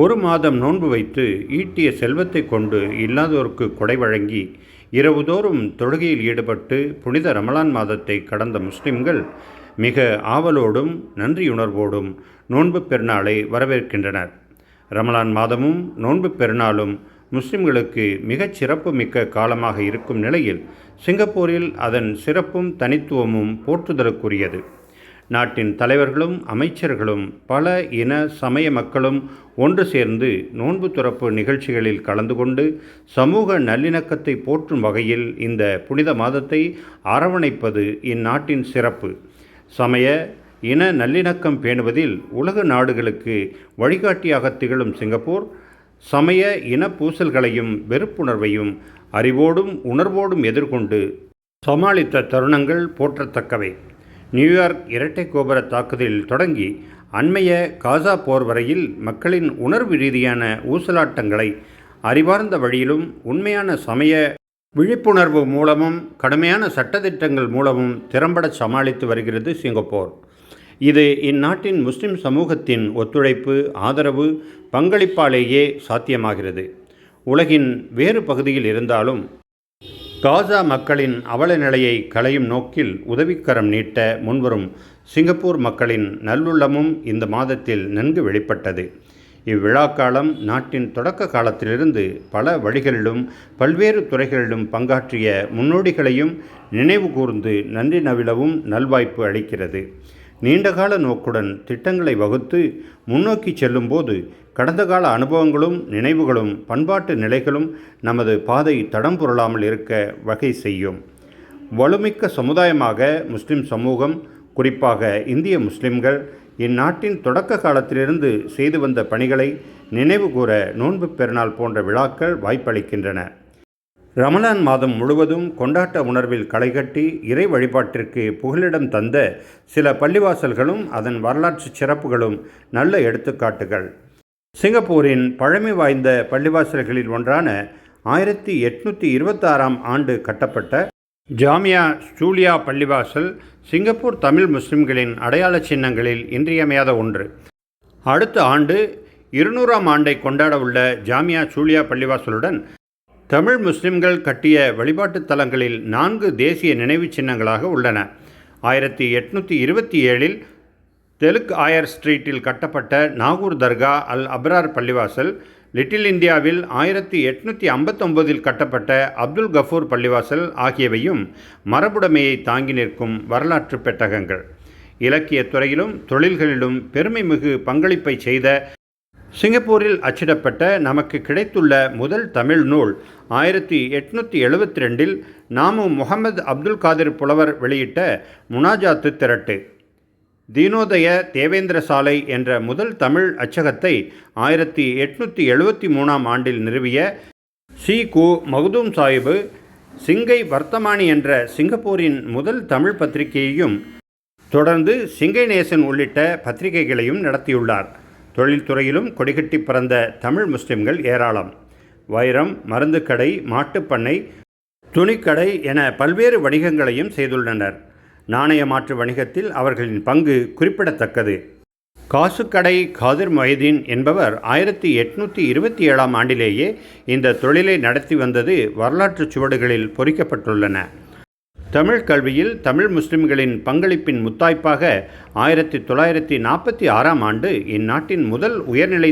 ஒரு மாதம் நோன்பு வைத்து ஈட்டிய செல்வத்தை கொண்டு இல்லாதோருக்கு கொடை வழங்கி இரவுதோறும் தொழுகையில் ஈடுபட்டு புனித ரமலான் மாதத்தை கடந்த முஸ்லிம்கள் மிக ஆவலோடும் நன்றியுணர்வோடும் நோன்பு பெருநாளை வரவேற்கின்றனர். ரமலான் மாதமும் நோன்பு பெருநாளும் முஸ்லிம்களுக்கு மிகச் சிறப்பு மிக்க காலமாக இருக்கும் நிலையில் சிங்கப்பூரில் அதன் சிறப்பும் தனித்துவமும் போற்றுதலுக்குரியது. நாட்டின் தலைவர்களும் அமைச்சர்களும் பல இன சமய மக்களும் ஒன்று சேர்ந்து நோன்பு துறப்பு நிகழ்ச்சிகளில் கலந்து கொண்டு சமூக நல்லிணக்கத்தை போற்றும் வகையில் இந்த புனித மாதத்தை அரவணைப்பது இந்நாட்டின் சிறப்பு. சமய இன நல்லிணக்கம் பேணுவதில் உலக நாடுகளுக்கு வழிகாட்டியாக திகழும் சிங்கப்பூர் சமய இன பூசல்களையும் வெறுப்புணர்வையும் அறிவோடும் உணர்வோடும் எதிர்கொண்டு சமாளித்த தருணங்கள் போற்றத்தக்கவை. நியூயார்க் இரட்டை கோபுர தாக்குதலில் தொடங்கி அண்மைய காசா போர் வரையில் மக்களின் உணர்வு ரீதியான ஊசலாட்டங்களை அறிவார்ந்த வழியிலும் உண்மையான சமய விழிப்புணர்வு மூலமும் கடுமையான சட்டத்திட்டங்கள் மூலமும் திறம்பட சமாளித்து வருகிறது சிங்கப்பூர். இது இந்நாட்டின் முஸ்லிம் சமூகத்தின் ஒத்துழைப்பு ஆதரவு பங்களிப்பாலேயே சாத்தியமாகிறது. உலகின் வேறு பகுதியில் இருந்தாலும் காசா மக்களின் அவல நிலையை களையும் நோக்கில் உதவிக்கரம் நீட்ட முன்வரும் சிங்கப்பூர் மக்களின் நல்லுள்ளமும் இந்த மாதத்தில் நன்கு வெளிப்பட்டது. இவ்விழாக்காலம் நாட்டின் தொடக்க காலத்திலிருந்து பல வழிகளிலும் பல்வேறு துறைகளிலும் பங்காற்றிய முன்னோடிகளையும் நினைவு கூர்ந்து நன்றி நவிழவும் நல்வாய்ப்பு அளிக்கிறது. நீண்டகால நோக்குடன் திட்டங்களை வகுத்து முன்னோக்கி செல்லும்போது கடந்த கால அனுபவங்களும் நினைவுகளும் பண்பாட்டு நிலைகளும் நமது பாதை தடம் புரளாமல் இருக்க வகை செய்யும். வலுமிக்க சமுதாயமாக முஸ்லிம் சமூகம் குறிப்பாக இந்திய முஸ்லிம்கள் இந்நாட்டின் தொடக்க காலத்திலிருந்து செய்து வந்த பணிகளை நினைவுகூர நோன்பு பெருநாள் போன்ற விழாக்கள் வாய்ப்பளிக்கின்றன. ரமலான் மாதம் முழுவதும் கொண்டாட்ட உணர்வில் களைகட்டி இறை வழிபாட்டிற்கு புகலிடம் தந்த சில பள்ளிவாசல்களும் அதன் வரலாற்று சிறப்புகளும் நல்ல எடுத்துக்காட்டுகள். சிங்கப்பூரின் பழமை வாய்ந்த பள்ளிவாசல்களில் ஒன்றான ஆயிரத்தி எட்நூற்றி இருபத்தாறாம் ஆண்டு கட்டப்பட்ட ஜாமியா ஸ்டூலியா பள்ளிவாசல் சிங்கப்பூர் தமிழ் முஸ்லிம்களின் அடையாள சின்னங்களில் இன்றியமையாத ஒன்று. அடுத்த ஆண்டு இருநூறாம் ஆண்டை கொண்டாட உள்ள ஜாமியா சூலியா பள்ளிவாசலுடன் தமிழ் முஸ்லிம்கள் கட்டிய வழிபாட்டுத் தலங்களில் நான்கு தேசிய நினைவுச் சின்னங்களாக உள்ளன. ஆயிரத்தி எட்நூற்றி இருபத்தி ஏழில் தெலுக் ஆயர் ஸ்ட்ரீட்டில் கட்டப்பட்ட நாகூர் தர்கா அல் அப்ரார் பள்ளிவாசல் லிட்டில் இந்தியாவில் ஆயிரத்தி எட்நூற்றி ஐம்பத்தொம்போதில் கட்டப்பட்ட அப்துல் கஃபூர் பள்ளிவாசல் ஆகியவையும் மரபுடைமையை தாங்கி நிற்கும் வரலாற்று பெட்டகங்கள். இலக்கியத் துறையிலும் தொழில்களிலும் பெருமைமிகு பங்களிப்பை செய்த சிங்கப்பூரில் அச்சிடப்பட்ட நமக்கு கிடைத்துள்ள முதல் தமிழ் நூல் ஆயிரத்தி எட்நூற்றி எழுபத்தி ரெண்டில் நாமு முகமது அப்துல் காதிர் புலவர் வெளியிட்ட முனாஜாத்து திரட்டு. தீனோதய தேவேந்திர சாலை என்ற முதல் தமிழ் அச்சகத்தை ஆயிரத்தி எட்நூற்றி எழுபத்தி மூணாம் ஆண்டில் நிறுவிய சி. கு. மகுதூம் சாஹிபு சிங்கை வர்த்தமானி என்ற சிங்கப்பூரின் முதல் தமிழ் பத்திரிகையையும் தொடர்ந்து சிங்கை நேசன் உள்ளிட்ட பத்திரிகைகளையும் நடத்தியுள்ளார். தொழில்துறையிலும் கொடிகட்டி பறந்த தமிழ் முஸ்லிம்கள் ஏராளம். வைரம் மருந்துக்கடை மாட்டுப்பண்ணை துணிக்கடை என பல்வேறு வணிகங்களையும் செய்துள்ளனர். நாணய மாற்று வணிகத்தில் அவர்களின் பங்கு குறிப்பிடத்தக்கது. காசுக்கடை காதிர் மொஹிதீன் என்பவர் ஆயிரத்தி எட்நூற்றி இருபத்தி ஏழாம் ஆண்டிலேயே இந்த தொழிலை நடத்தி வந்தது வரலாற்று சுவடுகளில் பொறிக்கப்பட்டுள்ளன. தமிழ் கல்வியில் தமிழ் முஸ்லிம்களின் பங்களிப்பின் முத்தாய்ப்பாக ஆயிரத்தி தொள்ளாயிரத்தி நாற்பத்தி ஆறாம் ஆண்டு இந்நாட்டின் முதல் உயர்நிலை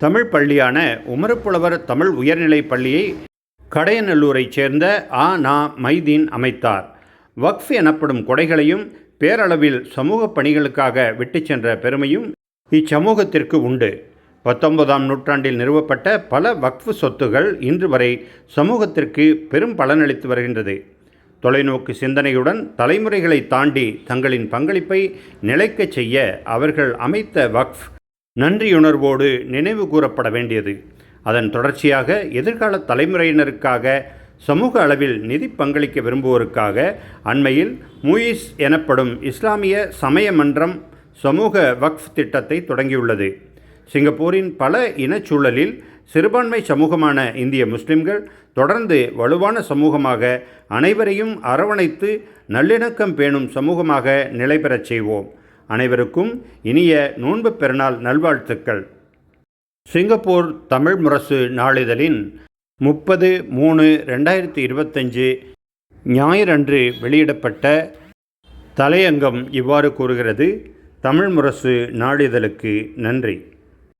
தமிழ் பள்ளியான உமரப்புலவர் தமிழ் உயர்நிலை பள்ளியை கடையநல்லூரைச் சேர்ந்த ஆ. நா. மைதீன் அமைத்தார். வக்ஃப் எனப்படும் கொடைகளையும் பேரளவில் சமூக பணிகளுக்காக விட்டுச் சென்ற பெருமையும் இச்சமூகத்திற்கு உண்டு. பத்தொன்பதாம் நூற்றாண்டில் நிறுவப்பட்ட பல வக்ஃப் சொத்துகள் இன்று வரை சமூகத்திற்கு பெரும் பலனளித்து வருகின்றது. தொலைநோக்கு சிந்தனையுடன் தலைமுறைகளை தாண்டி தங்களின் பங்களிப்பை நிலைக்கச் செய்ய அவர்கள் அமைத்த வக்ஃப் நன்றியுணர்வோடு நினைவு கூறப்பட வேண்டியது. அதன் தொடர்ச்சியாக எதிர்கால தலைமுறையினருக்காக சமூக அளவில் நிதி பங்களிக்க விரும்புவோருக்காக அண்மையில் முயிஸ் எனப்படும் இஸ்லாமிய சமய மன்றம் சமூக வக்ஃப் திட்டத்தை தொடங்கியுள்ளது. சிங்கப்பூரின் பல இனச்சூழலில் சிறுபான்மை சமூகமான இந்திய முஸ்லிம்கள் தொடர்ந்து வலுவான சமூகமாக அனைவரையும் அரவணைத்து நல்லிணக்கம் பேணும் சமூகமாக நிலைபெறச் செய்வோம். அனைவருக்கும் இனிய நோன்பு பெருநாள் நல்வாழ்த்துக்கள். சிங்கப்பூர் தமிழ் முரசு நாளிதழின் முப்பது மூணு ரெண்டாயிரத்தி இருபத்தஞ்சு ஞாயிறன்று வெளியிடப்பட்ட தலையங்கம் இவ்வாறு கூறுகிறது. தமிழ் முரசு நாளிதழுக்கு நன்றி.